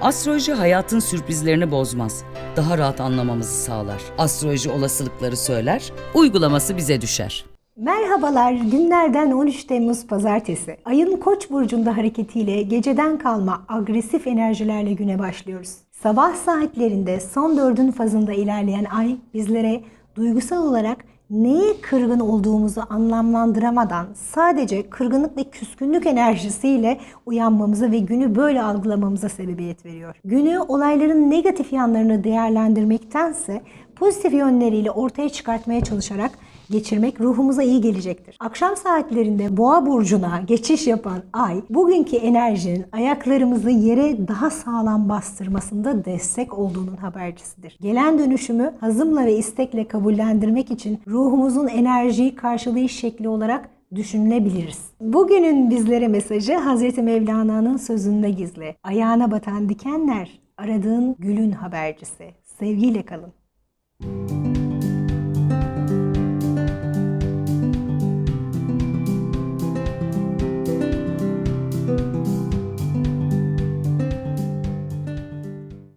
Astroloji hayatın sürprizlerini bozmaz. Daha rahat anlamamızı sağlar. Astroloji olasılıkları söyler, uygulaması bize düşer. Merhabalar, günlerden 13 Temmuz Pazartesi. Ayın Koç burcunda hareketiyle geceden kalma agresif enerjilerle güne başlıyoruz. Sabah saatlerinde son dördün fazında ilerleyen ay bizlere duygusal olarak neye kırgın olduğumuzu anlamlandıramadan sadece kırgınlık ve küskünlük enerjisiyle uyanmamıza ve günü böyle algılamamıza sebebiyet veriyor. Günü olayların negatif yanlarını değerlendirmektense pozitif yönleriyle ortaya çıkartmaya çalışarak geçirmek ruhumuza iyi gelecektir. Akşam saatlerinde Boğa burcuna geçiş yapan ay bugünkü enerjinin ayaklarımızı yere daha sağlam bastırmasında destek olduğunun habercisidir. Gelen dönüşümü hazımla ve istekle kabullendirmek için ruhumuzun enerjiyi karşılayış şekli olarak düşünülebiliriz. Bugünün bizlere mesajı Hazreti Mevlana'nın sözünde gizli. Ayağına batan dikenler aradığın gülün habercisi. Sevgiyle kalın.